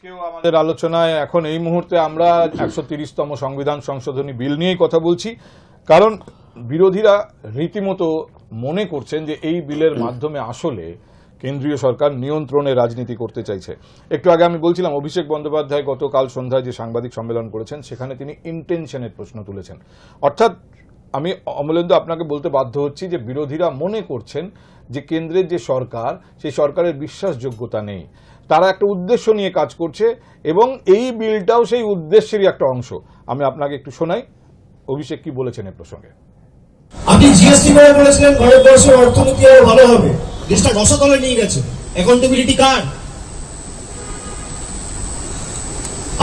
আজকেও আমাদের আলোচনায় এখন এই মুহূর্তে আমরা একশো তিরিশতম সংবিধান সংশোধনী বিল নিয়েই কথা বলছি। কারণ বিরোধীরা রীতিমতো মনে করছেন যে এই বিলের মাধ্যমে আসলে কেন্দ্রীয় সরকার নিয়ন্ত্রণে রাজনীতি করতে চাইছে। একটু আগে আমি বলছিলাম, অভিষেক বন্দ্যোপাধ্যায় গতকাল সন্ধ্যায় যে সাংবাদিক সম্মেলন করেছেন, সেখানে তিনি ইন্টেনশনের প্রশ্ন তুলেছেন। অর্থাৎ আমি অমলেন্দু আপনাকে বলতে বাধ্য হচ্ছি যে বিরোধীরা মনে করছেন যে কেন্দ্রের যে সরকার, সেই সরকারের বিশ্বাসযোগ্যতা নেই। তারা একটা উদ্দেশ্য নিয়ে কাজ করছে এবং এই বিলটাও সেই উদ্দেশ্যেরই একটা অংশ। আমি আপনাকে একটু শোনাই, অভিষেক কি বলেছেন এ প্রসঙ্গে? আপনি জিএসটি করে বলেছিলেন, ভারতবর্ষের অর্থনীতি আরও ভালো হবে। দেশটা রসতলে নিয়ে গেছে। অ্যাকাউন্টেবিলিটি কার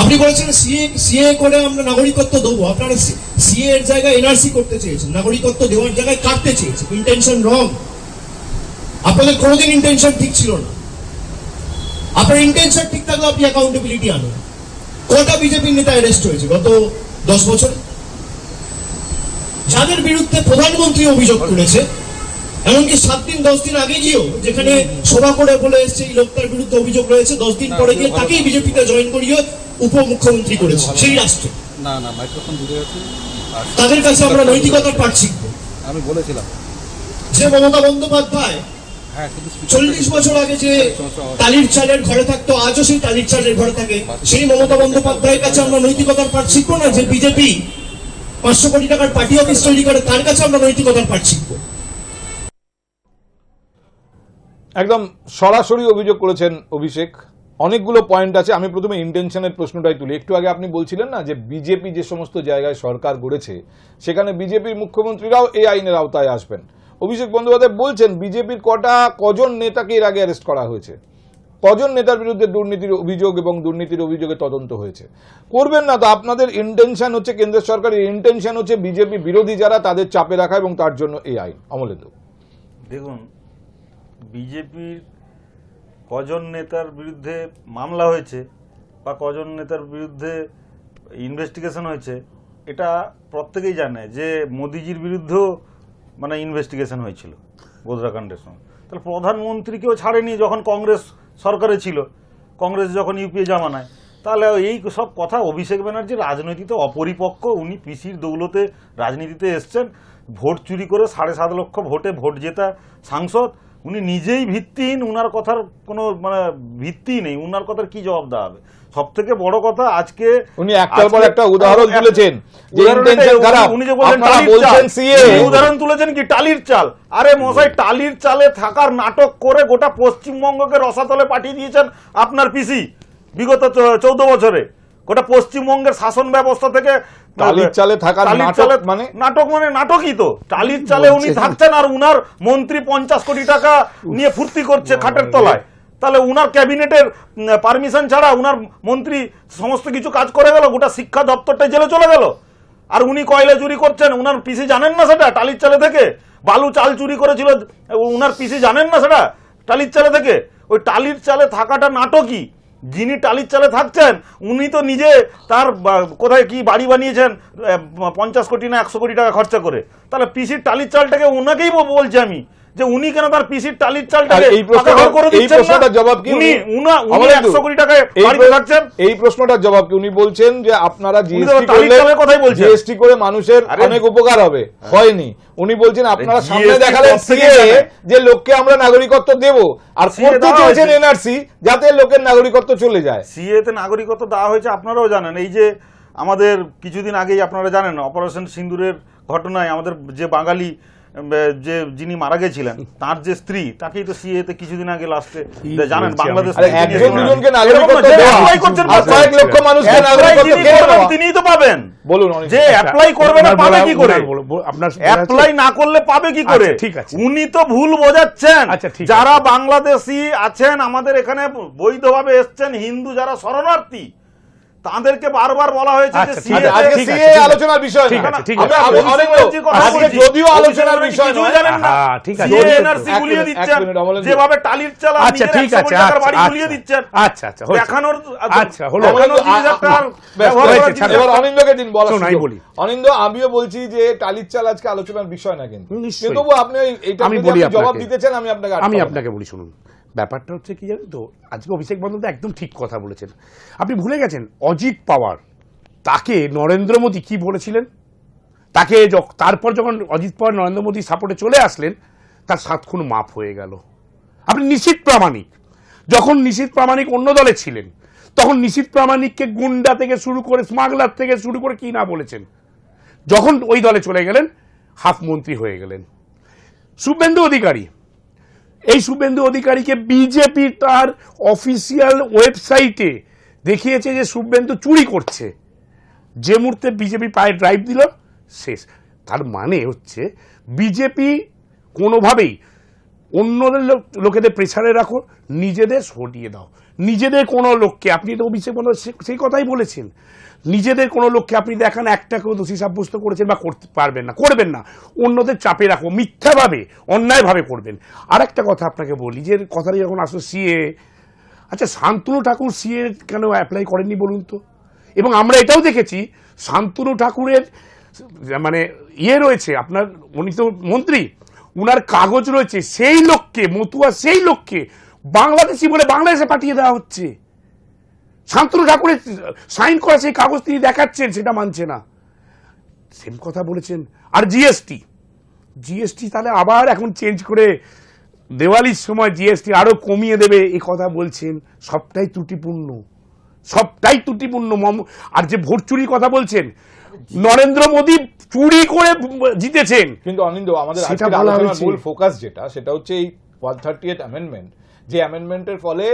আপনি বলেছেন সিএ সিএ করে আমরা নাগরিকত্ব দেবো। আপনারা সিএ এর জায়গায় এনআরসি করতে চেয়েছেন। নাগরিকত্ব দেওয়ার জায়গায় কাটতে চেয়েছেন। ইন্টেনশন রং আপনাদের কোনোদিন ইন্টেনশন ঠিক ছিল না। আপনার ইন্টেনশন ঠিক থাকলে আপনি অ্যাকাউন্টেবিলিটি আনেন। কটা বিজেপি নেতা অ্যারেস্ট হয়েছে গত দশ বছরে? যাদের বিরুদ্ধে প্রধানমন্ত্রী অভিযোগ করেছে এমনকি সাত দিন দশ দিন আগে গিয়েও যেখানে সভা করে বলে এসছে এই লোকটার বিরুদ্ধে অভিযোগ রয়েছে দশ দিন পরে গিয়ে তাকেই বিজেপিতে জয়েন করিয়ে উপমুখ্যমন্ত্রী করেছে সেই রাষ্ট্রে। তাদের কাছে আমরা নৈতিকতার পাঠ শিখব। আমি বলেছিলাম। যে মমতা বন্দ্যোপাধ্যায় চল্লিশ বছর আগে যে টালির চালের ঘরে থাকতো আজও সেই টালির চালের ঘরে থাকে। সেই মমতা বন্দ্যোপাধ্যায়ের কাছে আমরা নৈতিকতার পাঠ শিখব না? যে বিজেপি পাঁচশো কোটি টাকার পার্টি অফিস তৈরি করে তার কাছে আমরা নৈতিকতার পাঠ শিখব। একদম সরাসরি অভিযোগ করেছেন অভিষেক। অনেকগুলো পয়েন্ট আছে। আমি প্রথমে ইন্টেনশনের প্রশ্নটাই তুলি। একটু আগে আপনি বলছিলেন না যে বিজেপি যে সমস্ত জায়গায় সরকার গড়েছে সেখানে বিজেপির মুখ্যমন্ত্রীরাও এই আইনের আওতায় আসবেন। অভিষেক বন্দ্যোপাধ্যায় বলছেন, বিজেপির কটা, কজন নেতাকে এর আগে অ্যারেস্ট করা হয়েছে? কজন নেতার বিরুদ্ধে দুর্নীতির অভিযোগ এবং দুর্নীতির অভিযোগে তদন্ত হয়েছে? করবেন না তো, আপনাদের ইন্টেনশন হচ্ছে কেন্দ্র সরকারের ইন্টেনশন হচ্ছে বিজেপি বিরোধী যারা, তাদের চাপে রাখা এবং তার জন্য এই আইন। অমলেন্দু। দেখুন, বিজেপির কজন নেতার বিরুদ্ধে মামলা হয়েছে বা কজন নেতার বিরুদ্ধে ইনভেস্টিগেশন হয়েছে, এটা প্রত্যেকেই জানে যে মোদিজির বিরুদ্ধেও মানে ইনভেস্টিগেশন হয়েছিল গোধরাকাণ্ডের সময় তাহলে প্রধানমন্ত্রীকেও ছাড়েনি যখন কংগ্রেস সরকারে ছিল। কংগ্রেস যখন ইউপিএ জামানায় তাহলে এই সব কথা অভিষেক ব্যানার্জি রাজনীতিতে অপরিপক্ক, উনি পিসির দৌলতে রাজনীতিতে এসছেন। ভোট চুরি করে সাড়ে সাত লক্ষ ভোটে ভোট জেতা সাংসদ। উনি নিজেই ভিত্তিহীন, উনার কথার কোনো মানে ভিত্তি নেই। উনার কথার কি জবাব দেওয়া হবে? সব থেকে বড় কথা আজকে উনি একটার পর একটা উদাহরণ তুলেছেন যে খারাপ। উনি যে বলছেন টালির বলছেন উনি উদাহরণ তুলেছেন কি টালির চাল? আরে মশাই টালির চালে থাকার নাটক করে গোটা পশ্চিমবঙ্গকে রসাতলে পাঠিয়ে দিয়েছেন আপনার পিসি বিগত চৌদ্দ বছরে। গোটা পশ্চিমবঙ্গের শাসন ব্যবস্থা থেকে টালির চালে থাকার নাটক মানে? নাটক মানে নাটকই তো। টালির চালে উনি থাকছেন আর উনার মন্ত্রী পঞ্চাশ কোটি টাকা নিয়ে ফুর্তি করছে খাটের তলায়। তাহলে উনার ক্যাবিনেটের পারমিশন ছাড়া উনার মন্ত্রী সমস্ত কিছু কাজ করে গেল, গোটা শিক্ষা দপ্তরটা জেলে চলে গেল। আর উনি কয়লা চুরি করছেন, উনার পিসি জানেন না সেটা? টালির চালে থেকে? বালু চাল চুরি করেছিল, উনার পিসি জানেন না সেটা? টালির চালে থেকে? ওই টালির চালে থাকাটা নাটকই। যিনি টালির চালে থাকছেন, উনি তো নিজে তার কোথায় কি বাড়ি বানিয়েছেন পঞ্চাশ কোটি না একশো কোটি টাকা খরচা করে। তাহলে পিসির টালির চালটাকে ওনাকেই বলছি আমি। যে উনি কেন তার পিসির টালির চালটাকে এই প্রশ্নটা- করে দিচ্ছেন? প্রশ্নটার জবাব কি উনি উনি- উনা- উনি অমলেন্দু, একশো কোটি টাকায় বাড়িতে প্র- এই প্রশ্নটার জবাব কি? উনি বলছেন যে আপনারা জিএসটি করলে কথাই বলছেন। জিএসটি করে মানুষের হ্যাঁ। অনেক উপকার হবে। হয়নি। উনি বলছেন আপনারা সামনে দেখালেন সিএ যে লোককে আমরা নাগরিকত্ব দেব। আর করতে চেয়েছেন এনআরসি যাতে লোকের নাগরিকত্ব চলে যায়। সিএ তে নাগরিকত্ব দেওয়া হয়েছে আপনারাও জানেন। এই যে আমাদের কিছুদিন আগেই আপনারা জানেন অপারেশন সিন্দুরের ঘটনায় আমাদের যে বাঙালি যে যিনি মারা গেছিলেন তার যে স্ত্রী তাকেই তো সিএতে কিছুদিন আগে লাস্টে জানেন বাংলাদেশ? একজন দুজনকে নাগরিকত্ব। কয়েক লক্ষ মানুষকে নাগরিকত্ব? তিনিই তো পাবেন। বলুন যে অ্যাপ্লাই করবে না পাবে কি করে? আপনার অ্যাপ্লাই না করলে পাবে কি করে? আচ্ছা, ঠিক আছে। উনি তো ভুল বোঝাচ্ছেন। আচ্ছা, যারা বাংলাদেশি আছেন আমাদের এখানে বৈধভাবে এসছেন হিন্দু যারা শরণার্থী। তাদেরকে বারবার বলা হয়েছে যে আচ্ছা, আচ্ছা, আজকে সিএ। আলোচনার বিষয় ঠিক আছে, ঠিক আছে। অনেক- আজকে যদিও আলোচনার বিষয় নয় জানেন না। হ্যাঁ, ঠিক আছে। মিনিট, গুলিয়ে দিচ্ছেন। যেভাবে টালির চালা আচ্ছা ঠিক আছে টাকার বাড়ি আচ্ছা, গুলিয়ে দিচ্ছেন আচ্ছা আচ্ছা দেখানোর আচ্ছা, হলো। এবার অনিন্দকে দিন আমি বলি। অনিন্দ আমিও বলছি যে টালির চাল আজকে আলোচনার বিষয় না কিন্তু কিন্তু তবু আপনি এই- এইটা আমি যদি বলি জবাব। দিতে চান আমি আপনাকে আমি আপনাকে বলি শুনুন ব্যাপারটা হচ্ছে কি জানেন তো? আজকে অভিষেক বন্দ্যোপাধ্যায় একদম ঠিক কথা বলেছেন। আপনি ভুলে গেছেন, অজিত পাওয়ার, তাকে নরেন্দ্র মোদী কি বলেছিলেন? তাকে তারপর যখন অজিত পাওয়ার, নরেন্দ্র মোদী সাপোর্টে চলে আসলেন, তার সাত খুন মাফ হয়ে গেল। আপনি নিশীত প্রামাণিক। যখন নিশীত প্রামাণিক অন্য দলে ছিলেন, তখন নিশীত প্রামাণিককে গুন্ডা থেকে শুরু করে, স্মাগলার থেকে শুরু করে কি না বলেছেন? যখন ওই দলে চলে গেলেন হাফ মন্ত্রী হয়ে গেলেন। শুভেন্দু অধিকারী এই শুভেন্দু অধিকারীকে বিজেপি তার অফিসিয়াল ওয়েবসাইটে দেখিয়েছে যে শুভেন্দু চুরি করছে। যে মুহূর্তে বিজেপি পায়ে ড্রাইভ দিল, শেষ। তার মানে হচ্ছে বিজেপি কোনোভাবেই অন্যদের লোক- লোকেদের প্রেসারে রাখো, নিজেদের সরিয়ে দাও। নিজেদের কোনো লোককে, আপনি তো অভিষেক বন্দ্যোপাধ্যায় সেই কথাই বলেছেন। নিজেদের কোনো লোককে আপনি দেখান একটাকেও দোষী সাব্যস্ত করেছেন বা করতে পারবেন না, করবেন না। অন্যদের চাপে রাখো, মিথ্যাভাবে, অন্যায়ভাবে করবেন। আর একটা কথা আপনাকে বলি, যে কথাটা যখন আসলো সিএ আচ্ছা শান্তনু ঠাকুর সিএ কেন অ্যাপ্লাই করেননি বলুন তো? এবং আমরা এটাও দেখেছি, শান্তনু ঠাকুরের মানে ইয়ে রয়েছে, আপনার, উনি তো মন্ত্রী। উনার কাগজ রয়েছে, সেই লোককে, মতুয়া সেই লোককে বাংলাদেশি বলে বাংলাদেশে পাঠিয়ে দেওয়া হচ্ছে। শান্তনু ঠাকুরের সাইন করা সেই কাগজ তিনি দেখাচ্ছেন, সেটা মানছে না। সেম কথা বলেছেন আর জিএসটি। জিএসটি তাহলে আবার এখন চেঞ্জ করে দেওয়ালির সময় জিএসটি আরও কমিয়ে দেবে, এ কথা বলছেন। সবটাই ত্রুটিপূর্ণ। সবটাই ত্রুটিপূর্ণ। মম আর যে ভোট চুরির কথা বলছেন নরেন্দ্র মোদী চুরি করে জিতেছেন। কিন্তু অনিন্দ আমাদের সেটা আজকের আলোচনার মূল ফোকাস যেটা সেটা হচ্ছে এই ওয়ান থার্টি এইট অ্যামেন্ডমেন্ট যে অ্যামেন্ডমেন্টের ফলে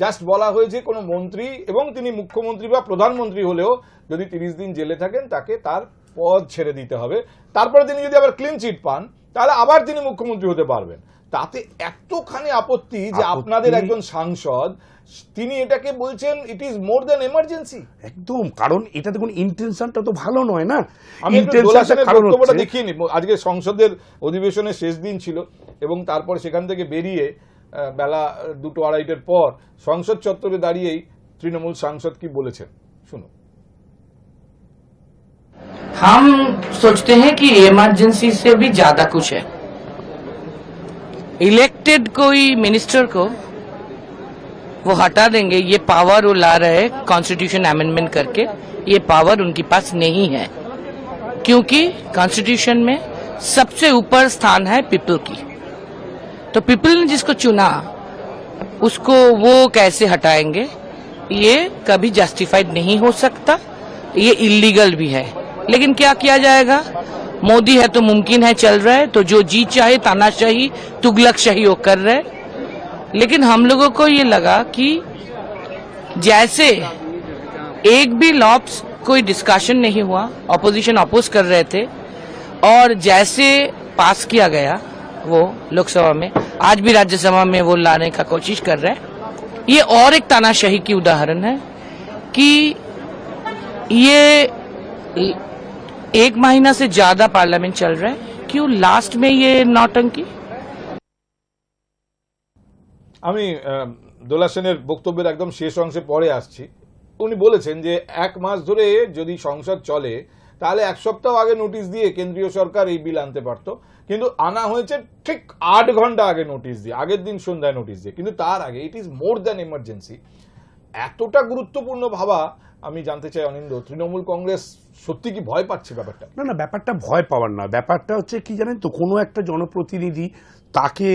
জাস্ট বলা হয়েছে কোনো মন্ত্রী এবং তিনি মুখ্যমন্ত্রী বা প্রধানমন্ত্রী হলেও যদি তিরিশ দিন জেলে থাকেন তাকে তার পদ ছেড়ে দিতে হবে। তারপরে তিনি যদি আবার ক্লিন চিট পান তাহলে আবার তিনি মুখ্যমন্ত্রী হতে পারবেন। তাতে এতখানি আপত্তি যে আপনাদের একজন সাংসদ তিনি এটাকে বলছেন it is more than emergency একদম কারণ এটা দেখুন ইন্টেনশনটা তো ভালো নয় না আমি একটু Intentionটা দোলাসেনের কারণ বক্তব্যটা হচ্ছে- দেখিয়ে নিই আজকে সংসদের অধিবেশনের শেষ দিন ছিল এবং তারপর সেখান থেকে বেরিয়ে আহ, বেলা দুটো আড়াইটের পর সংসদ চত্বরে দাঁড়িয়েই তৃণমূল সাংসদ কি বলেছেন শুনুন हम सोचते हैं कि इमरजेंसी से भी ज्यादा कुछ है इलेक्टेड कोई मिनिस्टर को वो हटा देंगे। ये पावर वो ला रहे कॉन्स्टिट्यूशन अमेंडमेंट करके। ये पावर उनके पास नहीं है। क्योंकि कॉन्स्टिट्यूशन में सबसे ऊपर स्थान है पीपल की। तो पीपल ने जिसको चुना, उसको वो कैसे हटाएँगे? ये कभी जस्टिफाइड नहीं हो सकता। ये इलीगल भी है। लेकिन क्या किया जाएगा? मोदी है तो मुमकिन है चल रहा है। तो जो जी चाहे, तानाशाही, तुगलक शाही वो कर रहे लेकिन हम लोगों को ये लगा कि जैसे एक भी लॉ कोई डिस्कशन नहीं हुआ ऑपोजिशन अपोज कर रहे थे, और जैसे पास किया गया वो लोकसभा में, आज भी राज्यसभा में वो लाने का कोशिश कर रहे हैं। ये और एक तानाशाही की उदाहरण है कि ये एक महीना से ज़्यादा पार्लियामेंट चल रहा है, क्यों लास्ट में ये नौटंकी? আমি দোলা সেনের বক্তব্যের একদম শেষ অংশে পরে আসছি। উনি বলেছেন যে, এক মাস ধরে যদি সংসদ চলে, তাহলে এক সপ্তাহ আগে নোটিশ দিয়ে কেন্দ্রীয় সরকার এই বিল আনতে পারত। কিন্তু আনা হয়েছে ঠিক আট ঘণ্টা আগে নোটিশ দিয়ে, আগের দিন সন্ধ্যায় নোটিশ দিয়ে। কিন্তু তার আগে it is more than emergency এতটা গুরুত্বপূর্ণ ভাবা, আমি জানতে চাই অনিন্দ তৃণমূল কংগ্রেস সত্যি কি ভয় পাচ্ছে ব্যাপারটা? না না, ব্যাপারটা ভয় পাওয়ার না। ব্যাপারটা হচ্ছে কি জানেন তো, কোনো একটা জনপ্রতিনিধি তাকে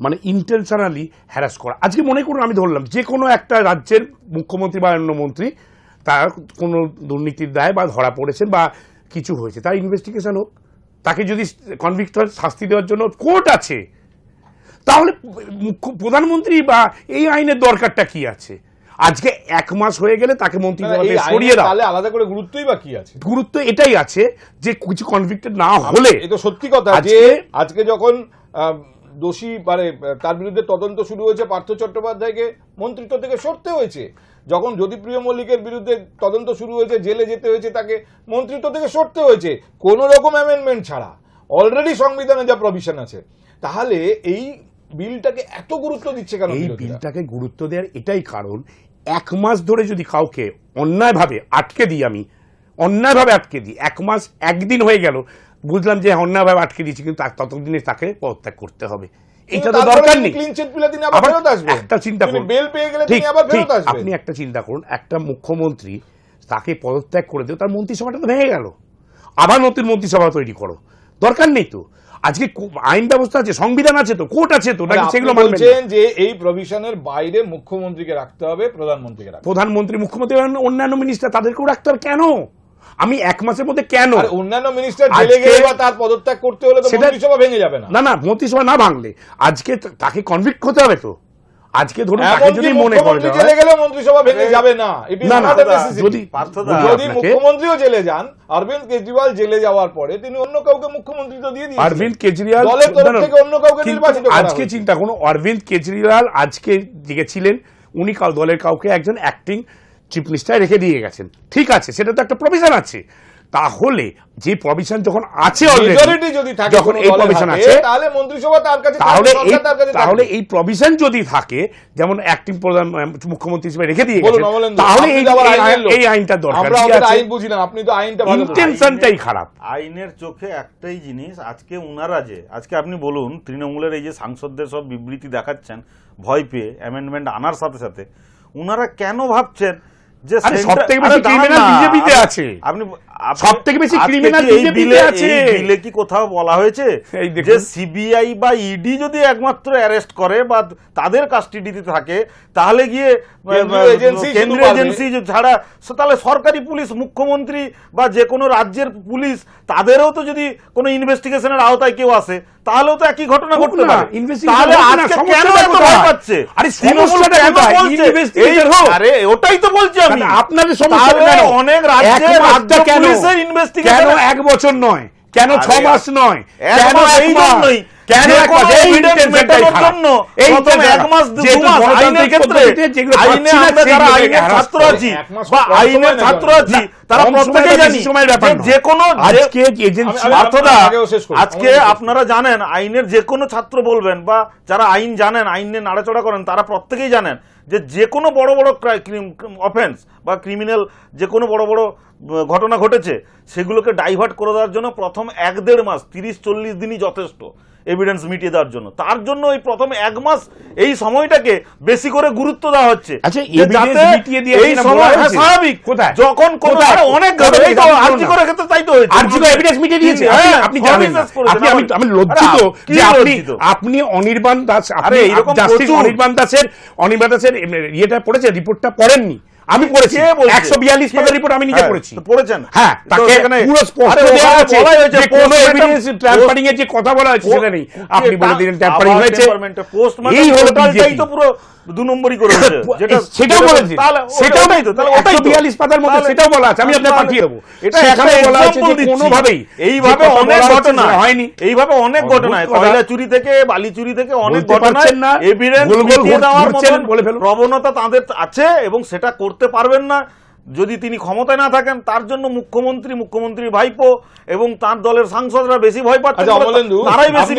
মানে ইন্টেনশনালি হ্যারাস করা। আজকে মনে করুন আমি ধরলাম যে কোনো একটা রাজ্যের মুখ্যমন্ত্রী বা অন্য মন্ত্রী তার কোনো দুর্নীতির দায় বা ধরা পড়েছেন বা কিছু হয়েছে তার ইনভেস্টিগেশন হোক তাকে যদি কনভিক্ট হয় শাস্তি দেওয়ার জন্য কোর্ট আছে। তাহলে মুখ্য প্রধানমন্ত্রী বা এই আইনের দরকারটা কি আছে? আজকে এক মাস হয়ে গেলে তাকে মন্ত্রী সরিয়ে দাও। তাহলে আলাদা করে গুরুত্বই বা কি আছে? গুরুত্ব এটাই আছে যে কিছু কনভিক্টেড না হলে এটা সত্যি কথা যে আজকে- যখন দোষী মানে তার বিরুদ্ধে তদন্ত শুরু হয়েছে পার্থ চট্টোপাধ্যায়কে মন্ত্রিত্ব থেকে সরতে হয়েছে। যখন জ্যোতিপ্রিয় মল্লিকের বিরুদ্ধে তদন্ত শুরু হয়েছে জেলে যেতে হয়েছে তাকে মন্ত্রিত্ব থেকে সরতে হয়েছে কোন রকম অ্যামেন্ডমেন্ট ছাড়া। অলরেডি সংবিধানে যা প্রভিশন আছে। তাহলে এই বিলটাকে এত গুরুত্ব দিচ্ছে কেন এই বিলটাকে গুরুত্ব দেওয়ার এটাই কারণ এক মাস ধরে যদি কাউকে অন্যায়ভাবে আটকে দিই আমি অন্যায়ভাবে আটকে দিই এক মাস একদিন হয়ে গেল বুঝলাম যে অন্যায়ভাবে আটকে দিয়েছি কিন্তু ততদিনে তাকে পদত্যাগ করতে হবে। এটা তো দরকার নেই। ক্লিন চিট পেলে তিনি আবার আবার ফেরত আসবেন। একটা চিন্তা করুন। বেল পেয়ে গেলে তিনি আবার ফেরত আসবেন। আপনি একটা চিন্তা করুন। একটা মুখ্যমন্ত্রী তাকে পদত্যাগ করে দিও তার মন্ত্রিসভাটা তো ভেঙে গেল। আবার নতুন মন্ত্রিসভা তৈরি করো। দরকার নেই তো। আজকে আইন ব্যবস্থা আছে সংবিধান আছে তো কোর্ট আছে তো নাকি সেগুলো মানবেন যে এই প্রভিশনের বাইরে মুখ্যমন্ত্রীকে রাখতে হবে প্রধানমন্ত্রীকে রাখতে প্রধানমন্ত্রী মুখ্যমন্ত্রী অন্যান্য মিনিস্টার তাদেরকেও রাখতে হবে। কেন? আমি এক মাসের মধ্যে কেন? অন্যান্য মিনিস্টার জেলে গেলে বা তার পদত্যাগ করতে হলে তো সেটা- মন্ত্রিসভা ভেঙে যাবে না। না না মন্ত্রিসভা না ভাঙলে। আজকে তাকে কনভিক্ট হতে হবে তো। আজকে ধরুন তাকে যদি মনে করে জেলে গেলে মন্ত্রিসভা ভেঙে যাবে না। না, না, যদি পার্থদা, যদি মুখ্যমন্ত্রীও জেলে যান অরবিন্দ কেজরিওয়াল জেলে যাওয়ার পরে তিনি অন্য কাউকে মুখ্যমন্ত্রী তো দিয়ে দিয়েছেন অরবিন্দ কেজরিওয়াল দলের তরফ থেকে অন্য কাউকে নির্বাচিত করা আজকে চিন্তা করুন অরবিন্দ কেজরিওয়াল আজকে গেছিলেন উনি কাউ- দলের কাউকে একজন অ্যাক্টিং চিফ মিনিস্টার রেখে দিয়ে গেছেন। ঠিক আছে সেটা তো একটা প্রভিশন আছে। তাহলে যে প্রভিশন যখন আছে already, যদি থাকে যখন এই প্রভিশন আছে তাহলে মন্ত্রিসভা তার কাছে তাহলে এই তাহলে প্রভিশন যদি থাকে যেমন অ্যাক্টিং প্রধান মুখ্যমন্ত্রী হিসেবে রেখে দিয়ে তাহলে এই আইনটা দরকার। আমরা আইন বুঝি না আপনি তো আইনটা ভালো। ইন্টেনশনটাই খারাপ। আইনের চোখে একটাই জিনিস আজকে উনারা যে আজকে আপনি বলুন তৃণমূলের এই যে সাংসদদের সব বিবৃতি দেখাচ্ছেন ভয় পেয়ে অ্যামেন্ডমেন্ট আনার সাথে সাথে উনারা কেন ভাবছেন যে সব থেকে বেশি দাঁড়ান criminal না, BJP তে আছে। আপনি বেশি আজকে criminal কি এই BJP তে বিলে- আছে। বিলে কি কোথাও বলা হয়েছে? যে সিবিআই বা ইডি যদি একমাত্র অ্যারেস্ট করে বা তাদের কাস্টডিতে থাকে তাহলে গিয়ে কেন্দ্রীয়। এজেন্সি ছাড়া তাহলে সরকারি পুলিশ মুখ্যমন্ত্রী বা যে কোনো রাজ্যের পুলিশ তাদেরও তো যদি কোনো ইনভেস্টিগেশনের আওতায় কেউ আসে তাহলেও তো একই ঘটনা ঘটতে না, পারে তাহলে আজকে কেন এত ভয় পাচ্ছে? আরে সমস্যাটা কোথায়? আরে ওটাই তো বলছি আমি। আপনাদের সমস্যা অনেক রাজ্যে রাজ্য কেন পুলিশের ইনভেস্টিগেশন কেন এক বছর নয় কেন ছ মাস নয় কেন এক এই মাস? জন্যই। কেন এক মাস? এই জন্য প্রথম এক মাস দু মাস আইনের ক্ষেত্রে আইনে আমরা যারা আইনের ছাত্র আছি বা আইনের ছাত্র আছি তারা প্রত্যেকেই জানি সময়ের ব্যাপার যে কোনো আজকে। আজকে। আপনারা জানেন আইনের যে কোনো ছাত্র বলবেন বা যারা আইন জানেন আইন নিয়ে নাড়াচড়া করেন তারা প্রত্যেকেই জানেন যে যে কোনো বড় বড় অফেন্স বা ক্রিমিনাল যে কোনো বড় বড় ঘটনা ঘটেছে সেগুলোকে ডাইভার্ট করে দেওয়ার জন্য প্রথম এক দেড় মাস তিরিশ চল্লিশ দিনই যথেষ্ট এভিডেন্স মিটিয়ে দেওয়ার জন্য। তার জন্য এই প্রথম এক মাস এই সময়টাকে বেশি করে গুরুত্ব দেওয়া হচ্ছে। আচ্ছা, এই সময়? স্বাভাবিক যখন কোন অনেক কোথায়? এই তো জানতে আর্জি করে ক্ষেত্রে তাই তো হয়েছে। আর্জি করে এভিডেন্স মিটিয়ে দিয়েছে? হ্যাঁ, আপনি- আপনি জানেন। না শেষ করেছেন। আপনি আমি আমি লজ্জিত যে আপনি আপনি অনির্বাণ দাস আরে, এরকম জাস্টিস অনির্বাণ দাসের অনির্বাণ দাসের ইয়েটা পড়েছে রিপোর্টটা পড়েননি। আমি পড়েছি। একশো বিয়াল্লিশ পাতার রিপোর্ট আমি নিজে হ্যাঁ, পড়েছি। পড়েছেন? হ্যাঁ তাকে পুরো স্পষ্ট দেওয়া আছে যে কোনো এভিডেন্স ট্যাম্পারিং এর যে কথা বলা হয়েছে সেটা নেই। আপনি বলে দিলেন ট্যাম্পারিং হয়েছে। এই হলো তো পুরো দু নম্বরই করে যেটা সেটাও বলেছি। সেটাও নাই তো তাহলে ওটাই তো। 142 পাতার মধ্যে সেটাও বলা আছে আমি আপনাকে পাঠিয়ে দেবো। এটা এখানে বলা আছে যে কোনোভাবেই এইভাবে অনেক ঘটনা হয়নি। এইভাবে অনেক ঘটনা। ঘটনায় কয়লা চুরি থেকে বালি চুরি থেকে অনেক ঘটনা। এভিডেন্স দেওয়ার মতন প্রবণতা তাদের আছে এবং সেটা করতে পারবেন না। যদি তিনি ক্ষমতায় না থাকেন তার জন্য মুখ্যমন্ত্রী মুখ্যমন্ত্রীর ভাইপো এবং তার দলের সাংসদরা বেশি ভয় পাচ্ছেন আচ্ছা তারাই বেশি।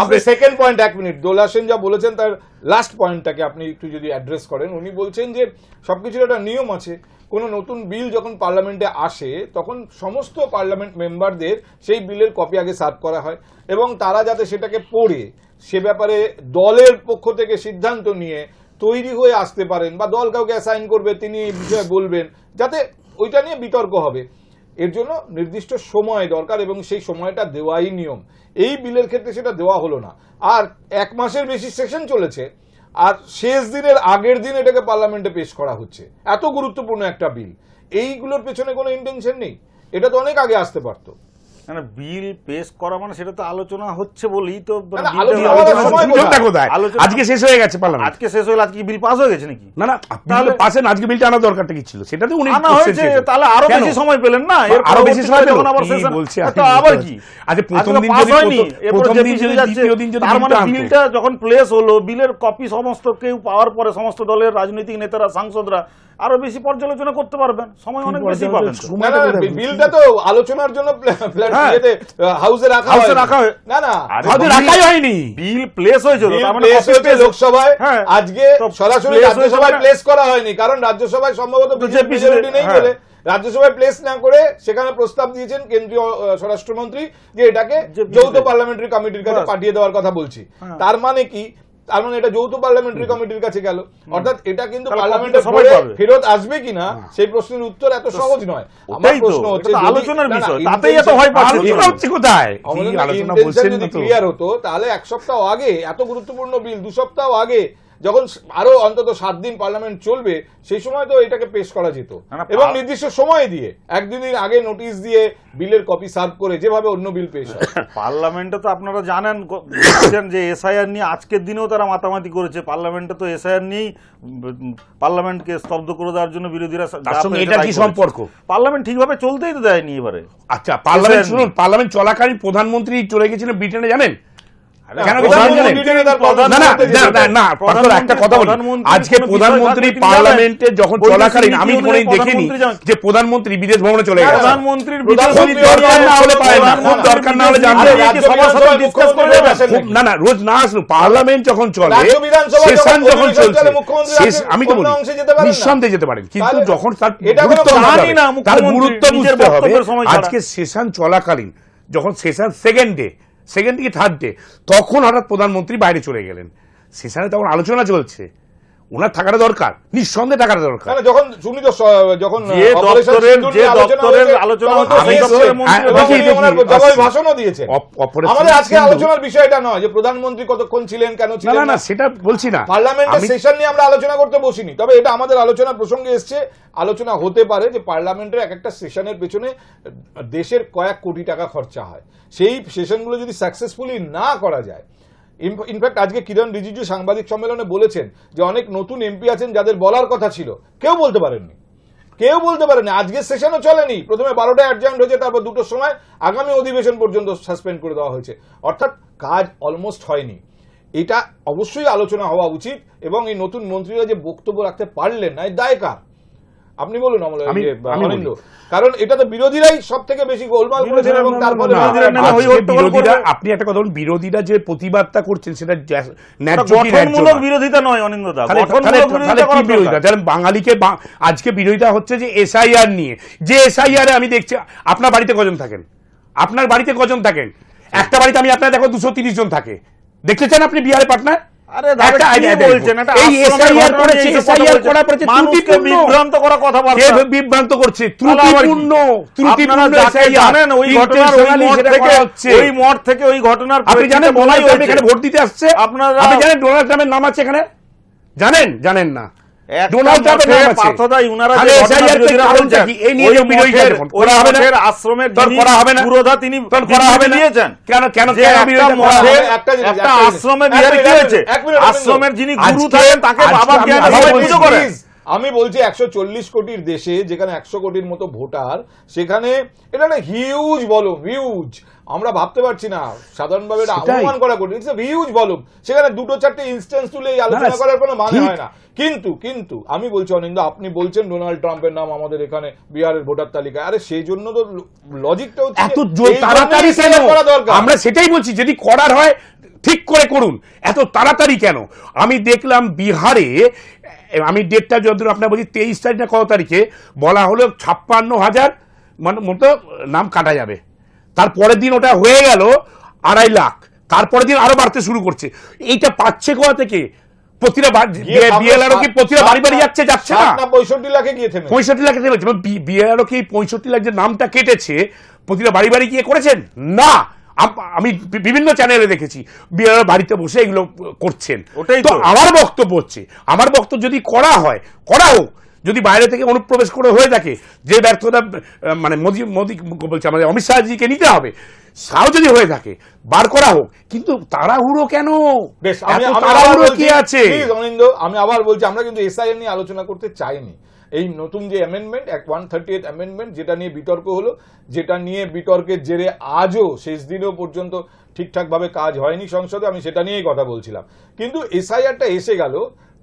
আপনি সেকেন্ড পয়েন্ট এক মিনিট দোলা সেন যা বলেছেন তার লাস্ট পয়েন্টটাকে আপনি একটু যদি অ্যাড্রেস করেন উনি বলছেন যে সবকিছুর একটা নিয়ম আছে কোনো নতুন বিল যখন পার্লামেন্টে আসে তখন সমস্ত পার্লামেন্ট মেম্বারদের সেই বিলের কপি আগে সার্ভ করা হয় এবং তারা যাতে সেটাকে পড়ে সে ব্যাপারে দলের পক্ষ থেকে সিদ্ধান্ত নিয়ে তৈরি হয়ে আসতে পারেন বা দল কাউকে অ্যাসাইন করবে, তিনি এই বিষয়ে বলবেন, যাতে ওইটা নিয়ে বিতর্ক হবে। এর জন্য নির্দিষ্ট সময় দরকার এবং সেই সময়টা দেওয়াই নিয়ম। এই বিলের ক্ষেত্রে সেটা দেওয়া হলো না। আর এক মাসের বেশি সেশন চলেছে, আর শেষ দিনের আগের দিন এটাকে পার্লামেন্টে পেশ করা হচ্ছে। এত গুরুত্বপূর্ণ একটা বিল। এইগুলোর পেছনে কোনো ইন্টেনশন নেই। এটা তো অনেক আগে আসতে পারতো। মানে বিল পেশ করা মানে সেটা তো আলোচনা হচ্ছে বলেই তো না, না, বিলটা- আলোচনা হওয়ার সময় কোথায়? দুজনটা কোথায় আলোচনা- আজকে শেষ হয়ে গেছে পার্লামেন্ট। আজকে শেষ হলো আজকে বিল পাস হয়ে গেছে নাকি? না না তাহলে- পাশে আজকে বিলটা দরকারটা কি ছিল সেটা তো উনি আনা হয়েছে তাহলে আরও বেশি সময় পেলেন না? আরও বেশি সময় পরবর্তীকালে পেল যখন আবার session- বলছে আবার কি। আচ্ছা, প্রথম দিন যদি হয়নি, প্রথম- দিন যদি দ্বিতীয় দিন যদি তার মানে বিলটা যখন প্লেস হলো বিলের কপি সমস্ত কেউ পাওয়ার পরে সমস্ত দলের রাজনৈতিক নেতারা সাংসদরা আরও বেশি পর্যালোচনা করতে পারবেন। সময় অনেক বেশি পাবেন? বিলটা তো আলোচনার জন্য প্লা- প্লা- হ্যাঁ। ইয়েতে, আহ, হাউসে রাখা হাউসে রাখা না না। আরে রাখাই হয়নি। বিল প্লেস হয়েছিল তার মানে প্লেস হয়েছে লোকসভায়। হ্যাঁ। আজকে সরাসরি রাজ্যসভায় মানে- প্লেস করা হয়নি কারণ রাজ্যসভায় সম্ভবত তো বিজেপি নেই হ্যাঁ। বলে। রাজ্যসভায় প্লেস না করে সেখানে প্রস্তাব দিয়েছেন কেন্দ্রীয় স্বরাষ্ট্রমন্ত্রী যে এটাকে যৌথ পার্লামেন্টারি কমিটির কাছে পাঠিয়ে দেওয়ার কথা বলছি। হ্যাঁ। তার মানে কি? তার মানে এটা যৌথ পার্লামেন্টারি কমিটির কাছে গেল। অর্থাৎ এটা কিন্তু পার্লামেন্টে সবাই ফেরত আসবে কিনা সেই প্রশ্নের উত্তর এত সহজ নয়। আমার প্রশ্ন হচ্ছে আলোচনার বিষয়, তাতেই এত ভয় হচ্ছে কোথায়? আলোচনা বলছেন যদি ক্লিয়ার হতো তাহলে এক সপ্তাহ আগে এত গুরুত্বপূর্ণ বিল দু সপ্তাহ আগে যখন আরও অন্তত সাত দিন পার্লামেন্ট চলবে সেই সময় তো এটাকে পেশ করা যেত। এবং নির্দিষ্ট সময় দিয়ে একদিনের আগে নোটিশ দিয়ে বিলের কপি সার্ভ করে যেভাবে অন্য বিল পেশ হয়। পার্লামেন্টে তো আপনারা জানেন যে এসআইআর নিয়ে আজকের দিনেও তারা মাতামাতি করেছে। পার্লামেন্টে তো এসআইআর নিয়েই পার্লামেন্টকে স্তব্ধ করে দেওয়ার জন্য বিরোধীরা যা তার সঙ্গে পেরেছে কি সম্পর্ক? পার্লামেন্ট ঠিকভাবে চলতেই তো দেয়নি এবারে। আচ্ছা পার্লামেন্ট শুনুন পার্লামেন্ট চলাকালীন প্রধানমন্ত্রী চলে গেছিলেন ব্রিটেনে জানেন? আজকে প্রধানমন্ত্রী পার্লামেন্টে যখন চলাকালীন আমি কোনোদিন দেখিনি যে প্রধানমন্ত্রী বিদেশ ভ্রমণে চলে না, না, গেছে প্রধানমন্ত্রীর দরকার না হলে পারে না না, খুব দরকার না হলে জানতে আরে নীতি হবে। রাজ্য সবার সাথে বিধানসভায় discuss করে মুখ্যমন্ত্রী আসেন আসেন খুব- না না রোজ না আসুন। পার্লামেন্ট যখন চলে সেশন যখন চলছে আমি তো বলি। নিঃসন্দেহে যেতে পারেন। কিন্তু যখন তার গুরুত্ব বুঝতে হবে, তার গুরুত্ব বুঝতে হবে সময় আজকে সেশন চলাকালীন যখন সেশন সেকেন্ড ডে সেকেন্ড থেকে থার্ড ডে তখন হঠাৎ প্রধানমন্ত্রী বাইরে চলে গেলেন। সেশনে তখন আলোচনা চলছে। ওনার থাকাটা দরকার নিঃসন্দেহে থাকাটা দরকার। না, না, যখন শুনি তো যখন যে দপ্তরের- যে আলোচনা দপ্তরের আলোচনা। ভাষণও অপারেশন আমাদের আজকে আলোচনার বিষয় এটা নয় যে প্রধানমন্ত্রী কতক্ষণ ছিলেন কেন ছিলেন না না। সেটা বলছি না। পার্লামেন্টের সেশন নিয়ে আমরা আলোচনা করতে বসিনি। তবে এটা আমাদের আলোচনা প্রসঙ্গে এসছে। আলোচনা হতে পারে যে পার্লামেন্টের এক একটা সেশনের পেছনে দেশের কয়েক কোটি টাকা খরচা হয়। সেই সেশনগুলো যদি সাকসেসফুলি না করা যায় ইনফ্যাক্ট আজকে কিরণ রিজিজু সাংবাদিক সম্মেলনে বলেছেন যে অনেক নতুন এমপি আছেন যাদের বলার কথা ছিল। কেউ বলতে পারেননি। কেউ বলতে পারেনি আজকের সেশনও চলেনি। প্রথমে বারোটায় অ্যাডজয়েন্ট হয়েছে, তারপর দুটোর সময় আগামী অধিবেশন পর্যন্ত সাসপেন্ড করে দেওয়া হয়েছে। অর্থাৎ কাজ অলমোস্ট হয়নি। এটা অবশ্যই আলোচনা হওয়া উচিত এবং এই নতুন মন্ত্রীরা যে বক্তব্য রাখতে পারলেন না এর দায় কার? আপনি বলুন ইয়ে, আমি অনিন্দ কারণ এটা তো বিরোধীরাই সব থেকে বেশি গোলমাল করেছেন এবং তারপরে বিরোধীরা আপনি একটা কথা বলুন বিরোধীরা যে প্রতিবাদটা করছেন সেটা গঠনমূলক বিরোধিতা নয় তাহলে বিরোধিতা। তাহলে বাঙালিকে আজকে বিরোধিতা হচ্ছে যে এসআইআর নিয়ে। যে এসআইআর আমি দেখছি আপনার বাড়িতে কজন থাকেন? আপনার বাড়িতে কজন থাকেন? একটা বাড়িতে আমি আপনার দেখো দুশো তিরিশ জন থাকে। দেখতে চান আপনি বিহারে পাটনায় বিভ্রান্ত করছে? ত্রুটিপূর্ণ। জানেন ওই ঘটনার ওই মঠ থেকে ওই ঘটনার আপনি জানেন বলাই। এখানে ভোট দিতে আসছে? আপনারা- আপনি জানেন ডোনাল্ড ট্রাম্পের নাম আছে এখানে? জানেন? জানেন না। আশ্রমের যিনি গুরু থাকেন তাকে বাবা আমি- বলছি, পুজো করে। আমি বলছি একশো চল্লিশ কোটির দেশে যেখানে একশো কোটির মতো ভোটার সেখানে এটা একটা হিউজ বলো হিউজ আমরা ভাবতে পারছি না। সাধারণভাবে এটা। অনুমান করা কঠিন। ইটস হিউজ বলুম সেখানে দুটো চারটে ইনস্ট্যান্স তুলে এই আলোচনা করার কোনো মানে হয় না। কিন্তু কিন্তু আমি বলছি অনিন্দ আপনি বলছেন ডোনাল্ড ট্রাম্পের নাম আমাদের এখানে বিহারের ভোটার তালিকায়। আরে সেই জন্য তো লজিকটা হচ্ছে এত তাড়াতাড়ি কেন? করা দরকার। আমরা সেটাই বলছি যদি করার হয় ঠিক করে করুন। এত তাড়াতাড়ি কেন? আমি দেখলাম বিহারে আমি ডেটটা যতদূর আপনার বলছি তেইশ তারিখ না কত তারিখে বলা হলো ছাপ্পান্ন হাজার মানে মতো নাম কাটা যাবে। তারপরের দিন ওটা হয়ে গেল আড়াই লাখ। তারপরের দিন আরও বাড়তে শুরু করছে। এইটা পাচ্ছে কোয়া থেকে? প্রতিটা বিএলআরও কি প্রতিটা বাড়ি বাড়ি যাচ্ছে যাচ্ছে না? না পঁয়ষট্টি লাখে গিয়ে থেমে পঁয়ষট্টি লাখ দিলে বিএলআরও কি পঁয়ষট্টি লাখ যে নামটা কেটেছে প্রতিটা বাড়ি বাড়ি গিয়ে করেছেন? না। আমি বিভিন্ন চ্যানেলে দেখেছি। বিএলআর বাড়িতে বসে এগুলো করছেন। ওটাই তো। আমার বক্তব্য হচ্ছে আমার বক্তব্য যদি করা হয় করা হোক যদি বাইরে থেকে অনুপ্রবেশ করে হয়ে থাকে যে ব্যর্থতা মানে মোদি মোদি বলছে আমাদের অমিত শাহজিকে নিতে হবে তাও যদি হয়ে থাকে বার করা হোক কিন্তু তাড়াহুড়ো কেন? বেশ তাড়াহুড়ো কি আছে? অনিন্দ আমি আবার বলছি আমরা কিন্তু এসআইএন নিয়ে আলোচনা করতে চাইনি। এই নতুন যে অ্যামেন্ডমেন্ট এক ওয়ান থার্টি এইট অ্যামেন্ডমেন্ট যেটা নিয়ে বিতর্ক হলো যেটা নিয়ে বিতর্কের জেরে আজও শেষ দিনেও পর্যন্ত ঠিকঠাকভাবে কাজ হয়নি সংসদে আমি সেটা নিয়েই কথা বলছিলাম। কিন্তু এসআইআরটা এসে গেল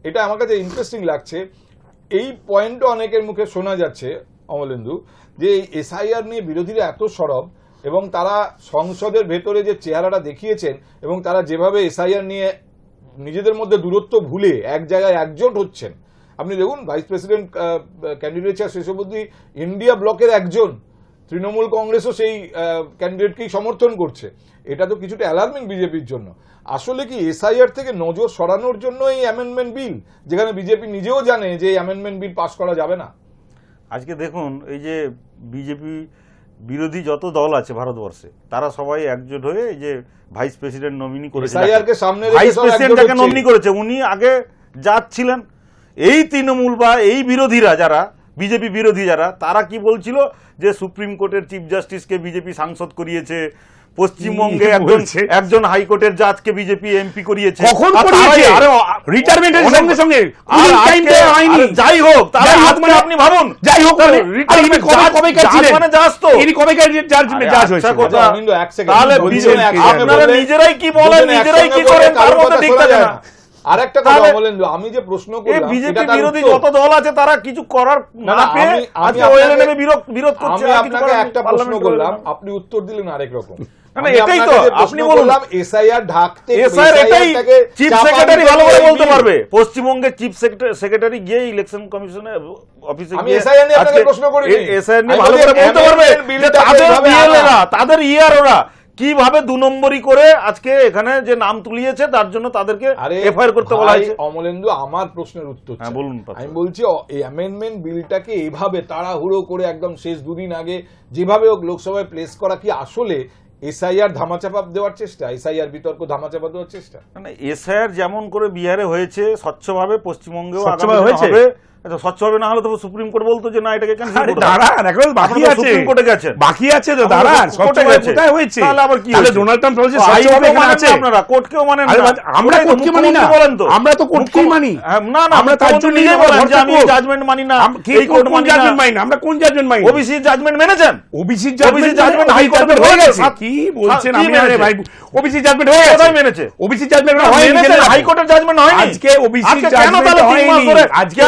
এটা আমার কাছে ইন্টারেস্টিং লাগছে। এই পয়েন্টও অনেকের মুখে শোনা যাচ্ছে, অমলেন্দু, যে এই এসআইআর নিয়ে বিরোধীরা এত সরব এবং তারা সংসদের ভেতরে যে চেহারাটা দেখিয়েছেন এবং তারা যেভাবে এসআইআর নিয়ে নিজেদের মধ্যে দূরত্ব ভুলে এক জায়গায় একজোট হচ্ছেন। আপনি দেখুন ভাইস প্রেসিডেন্ট ক্যান্ডিডেট শেষ অবধি ইন্ডিয়া ব্লকের একজন। তৃণমূল কংগ্রেসও সেই ক্যান্ডিডেটকেই সমর্থন করছে। এটা তো কিছুটা অ্যালার্মিং বিজেপির জন্য। আসলে কি এসআইআর থেকে নজর সরানোর জন্য এই অ্যামেন্ডমেন্ট বিল যেখানে বিজেপি নিজেও জানে যে এই অ্যামেন্ডমেন্ট বিল পাস করা যাবে না। আজকে দেখুন এই যে বিজেপি বিরোধী যত দল আছে ভারতবর্ষে তারা সবাই একজোট হয়ে এই যে ভাইস প্রেসিডেন্ট নমিনি করেছে। সামনে ভাইস সব প্রেসিডেন্ট একজোট নমিনি করেছে উনি আগে যাচ্ছিলেন। এই তৃণমূল বা এই বিরোধীরা যারা বিজেপি বিরোধী যারা তারা কি বলছিল যে সুপ্রিম কোর্টের চিফ জাস্টিসকে বিজেপি সাংসদ করিয়েছে পশ্চিমবঙ্গে একজন একজন হাইকোর্টের জাজকে বিজেপি এমপি করিয়েছে কখন করিয়েছে? আরে, রিটায়ারমেন্টের সঙ্গে সঙ্গে আর দেওয়া হয়নি। যাই হোক তাহলে মানে- আপনি ভাবুন যাই হোক মানে, রিটায়ারমেন্ট কবে- কবেকার মানে জাজ তো। ইনি কবেকার জাজ জাজ আচ্ছা হয়েছে কথা। এক second। তাহলে বিজেপি- আপনারা নিজেরাই কি বলেন, নিজেরাই কি করেন, তার মধ্যে ঠিক থাকে না। আরেকটা কথা অমলেন্দু আমি যে প্রশ্ন করলাম বিজেপি বিরোধী যত দল আছে তারা কিছু করার না, পেয়ে আজকে বিরোধ বিরোধ করছে আমি আপনাকে একটা প্রশ্ন করলাম আপনি উত্তর দিলেন আরেক রকম। এটাই তো, আপনি প্রশ্ন এসআইআর ঢাকতে এসআর এটাই চিফ সেক্রেটারি ভালো করে বলতে পারবে। পশ্চিমবঙ্গের চিফ সেক্রেটারি গিয়ে ইলেকশন কমিশনের অফিসে আমি নিয়ে আপনাকে প্রশ্ন করিনি। এসআইআর নিয়ে আমি ভালো করে বলতে পারবে তাদের এইভাবে বিএলএরা আনা। তাদের ইয়ার ওরা কীভাবে দু নম্বরই করে আজকে এখানে যে নাম তুলিয়েছে তার জন্য তাদেরকে এফআইআর করতে বলা হয়েছে। অমলেন্দু আমার প্রশ্নের উত্তর হ্যাঁ, বলুন, আমি বলছি এই অ্যামেন্ডমেন্ট বিলটাকে এইভাবে তাড়াহুড়ো করে একদম শেষ দুদিন আগে যেভাবে হোক লোকসভায় প্লেস করা কি আসলে এসআইআর ধামাচাপা দেওয়ার চেষ্টা? এসআইআর বিতর্ক ধামাচাপা দেওয়ার চেষ্টা? মানে এসআইআর যেমন করে বিহারে হয়েছে স্বচ্ছভাবে পশ্চিমবঙ্গেও আগামী দিনে হয়েছে? হবে না হলে তো সুপ্রিম কোর্ট বলতো যে না এটাকে ক্যান্সেল হবে। দাঁড়ান এখন বাকি আছে। সুপ্রিম কোর্টে গেছেন। বাকি আছে তো দাঁড়ান কোর্টে গেছে। কোথায় হয়েছে? তাহলে আবার কি তাহলে ডোনাল্ড ট্রাম্প বলছে স্বচ্ছভাবে আইনকেও এখানে আছে। আপনারা কোর্টকেও মানেন না। আমরা কোর্টকে মানি না। বলেন তো। আমরা তো কোর্টকেই মানি। হ্যাঁ, না না আমরা তার জন্য নিজে বলেন যে আমি জাজমেন্ট মানি না এই কোর্ট মানি না। জাজমেন্ট মানি না? আমরা কোন জাজমেন্ট মানি ওবিসি জাজমেন্ট মেনেছেন? ওবিসি OBC জাজমেন্ট হাই কোর্টে হয়ে হয়ে গেছে। গেছে। কি বলছেন আমি আরে ভাই ওবিসি জাজমেন্ট হয়ে গেছে। কোথায় মেনেছে? ওবিসি জাজমেন্ট হয়নি মেনেছে, জেনে রাখো। জাজমেন্ট হয়নি। আজকে ওবিসি আজকে কেন জাজমেন্ট তাহলে তিন মাস ধরে আজকে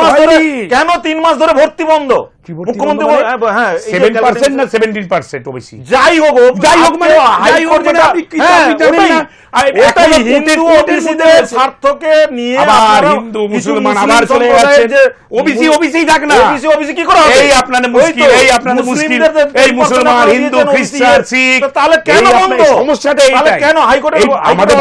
কেন তিন মাস ধরে কেন তিন মাস ধরে ভর্তি বন্ধ? মুখ্যমন্ত্রী মানে? হ্যাঁ এই যে না calculation- সেভেন্টিন ওবিসি? যাই হোক যাই হোক মানে আজকে যাই হোক মানে আপনি কি জানেন না? আর হিন্দু কোর্টের- কোর্টের ওবিসিদের স্বার্থকে নিয়ে আবার হিন্দু মুসলমান আবার চলে সম্প্রদায়ের যে ওবিসি ওবিসি থাক না। ওবিসি ওবিসি কি করা এই আপনাদের মুশকিল এই আপনাদের মুশকিল। এই মুসলমান হিন্দু খ্রিস্টান শিখ তাহলে কেন বন্ধ? তাহলে কেন হাইকোর্টের আমাদের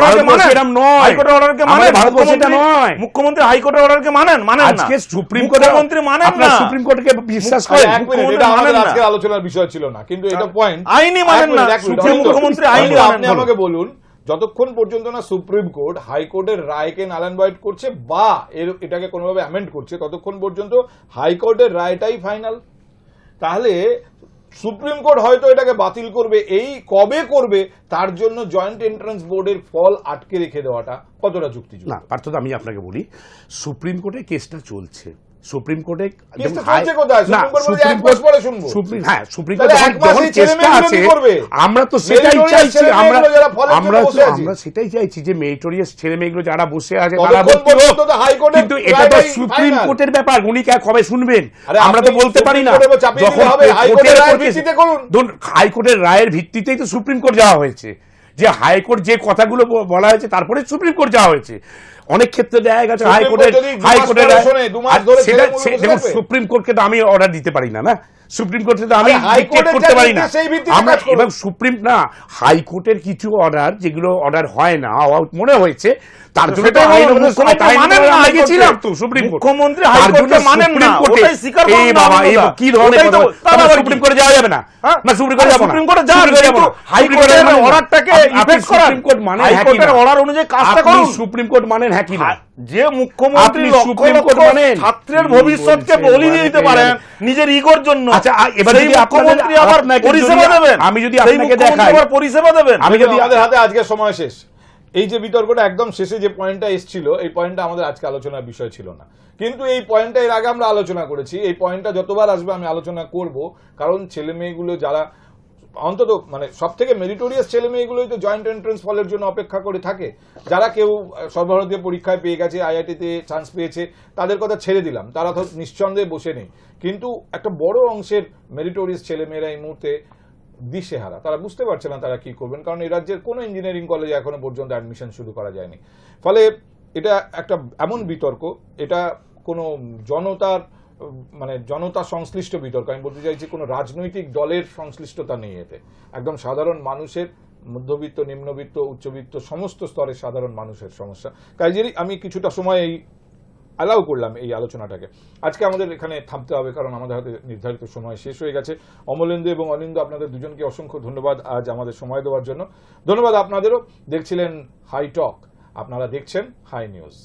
নয়। হাইকোর্টের অর্ডারকে এটা মুখ্যমন্ত্রী- নয়। মুখ্যমন্ত্রী হাইকোর্টের অর্ডারকে মানেন মানেন না। আজকে সুপ্রিম কোর্টে মুখ্যমন্ত্রী মানেন না। সুপ্রিম কোর্টকে বিশ্বাস আরে করেন এটা আমাদের আজকের আলোচনার বিষয় ছিল না কিন্তু এটা পয়েন্ট আইনই মানেন না। সুপ্রিম মুখ্যমন্ত্রী মানেন আপনি আমাকে বলুন যতক্ষণ পর্যন্ত না সুপ্রিম কোর্ট হাইকোর্টের রায়কে নালানবাইট করছে বা এর এটাকে কোনোভাবে অ্যামেন্ড করছে ততক্ষণ পর্যন্ত হাইকোর্টের রায়টাই ফাইনাল তাহলে সুপ্রিম কোর্ট হয়তো এটাকে বাতিল করবে এই কবে করবে তার জন্য জয়েন্ট এন্ট্রান্স বোর্ডের ফল আটকে রেখে দেওয়াটা কতটা যুক্তি না পার্থ আমি আপনাকে বলি সুপ্রিম কোর্টে কেসটা চলছে। সুপ্রিম কোর্টে হ্যাঁ সুপ্রিম কোর্ট যখন আছে আমরা তো সেটাই চাইছি আমরা সেটাই চাইছি যে মেরিটোরিয়াস ছেলে মেয়েগুলো যারা বসে আছে তারা কিন্তু এটা তো সুপ্রিম কোর্টের ব্যাপার উনি কবে শুনবেন? আমরা তো বলতে পারি না। ধরুন, হাইকোর্টের রায়ের ভিত্তিতেই তো সুপ্রিম কোর্ট যাওয়া হয়েছে। যে হাইকোর্ট যে কথাগুলো বলা হয়েছে তারপরে সুপ্রিম কোর্ট যাওয়া হয়েছে। অনেক ক্ষেত্রে দেখা গেছে হাইকোর্টের হাইকোর্টের সেটা সুপ্রিম কোর্টকে তো আমি অর্ডার দিতে পারি না না সুপ্রিম কোর্টে তো আমি হাইকোর্টের করতে পারি না আমরা করুন। সুপ্রিম না হাইকোর্টের কিছু অর্ডার যেগুলো অর্ডার হয় না মনে হয়েছে তার জন্য তো আইন হাইকোর্টে। গেছিলাম তো সুপ্রিম কোর্ট মুখ্যমন্ত্রী তার হাইকোর্টকে মানেন না, ওটাই স্বীকার করুন না বাবা এই কি ধরনের কথা? সুপ্রিম কোর্টে যাওয়া যাবে না হ্যাঁ? না সুপ্রিম কোর্টে যাব না সুপ্রিম কোর্টে সুপ্রিম যাব কিন্তু না। হাইকোর্টের অর্ডারটাকে effect করান। সুপ্রিম কোর্ট হ্যাঁ হাইকোর্টের অর্ডার অনুযায়ী কাজটা করুন। সুপ্রিম কোর্ট মানেন যে মুখ্যমন্ত্রী লক্ষ লক্ষ মানেন? ছাত্রের ভবিষ্যৎকে বলি দিয়ে দিতে মানে? পারেন নিজের ইগোর জন্য। আচ্ছা, এবার যদি মুখ্যমন্ত্রী আবার পরিষেবা দেবেন? আমি যদি আপনাকে দেখাই- আবার পরিষেবা দেবেন? আমি যদি আমাদের হাতে আজকে সময় শেষ। এই যে বিতর্কটা একদম শেষে যে পয়েন্টটা এসেছিল এই পয়েন্টটা আমাদের আজকে আলোচনার বিষয় ছিল না। কিন্তু এই পয়েন্টটা এর আগে আমরা আলোচনা করেছি। এই পয়েন্টটা যতবার আসবে আমি আলোচনা করব। কারণ ছেলে মেয়েগুলো যারা অন্তত মানে সব থেকে মেরিটোরিয়াস ছেলে মেয়েগুলোই তো জয়েন্ট এন্ট্রান্স ফলের জন্য অপেক্ষা করে থাকে। যারা কেউ সর্বভারতীয় পরীক্ষায় পেয়ে গেছে আইআইটিতে চান্স পেয়েছে, তাদের কথা ছেড়ে দিলাম। তারা তো নিঃসন্দেহে বসে নেই। কিন্তু একটা বড় অংশের মেরিটোরিয়াস ছেলেমেয়েরা এই মুহূর্তে দিশেহারা। তারা বুঝতে পারছে না তারা কি করবেন, কারণ এই রাজ্যের কোনো ইঞ্জিনিয়ারিং কলেজে এখনও পর্যন্ত অ্যাডমিশন শুরু করা যায়নি। ফলে এটা একটা, এমন বিতর্ক, এটা কোনো জনতার মানে জনতা সংশ্লিষ্ট বিতর্ক। আমি বলতে চাইছি, কোনো রাজনৈতিক দলের সংশ্লিষ্টতা নেই এতে। একদম সাধারণ মানুষের, মধ্যবিত্ত, নিম্নবিত্ত, উচ্চবিত্ত, সমস্ত স্তরের সাধারণ মানুষের সমস্যা। কাজেরই আমি কিছুটা সময় এই অ্যালাউ করলাম এই আলোচনাটাকে। আজকে আমাদের এখানে থামতে হবে, কারণ আমাদের হাতে নির্ধারিত সময় শেষ হয়ে গেছে। অমলেন্দু এবং অনিন্দ, আপনাদের দুজনকে অসংখ্য ধন্যবাদ আজ আমাদের সময় দেওয়ার জন্য। ধন্যবাদ আপনাদেরও। দেখছিলেন হাই টক। আপনারা দেখছেন হাই নিউজ।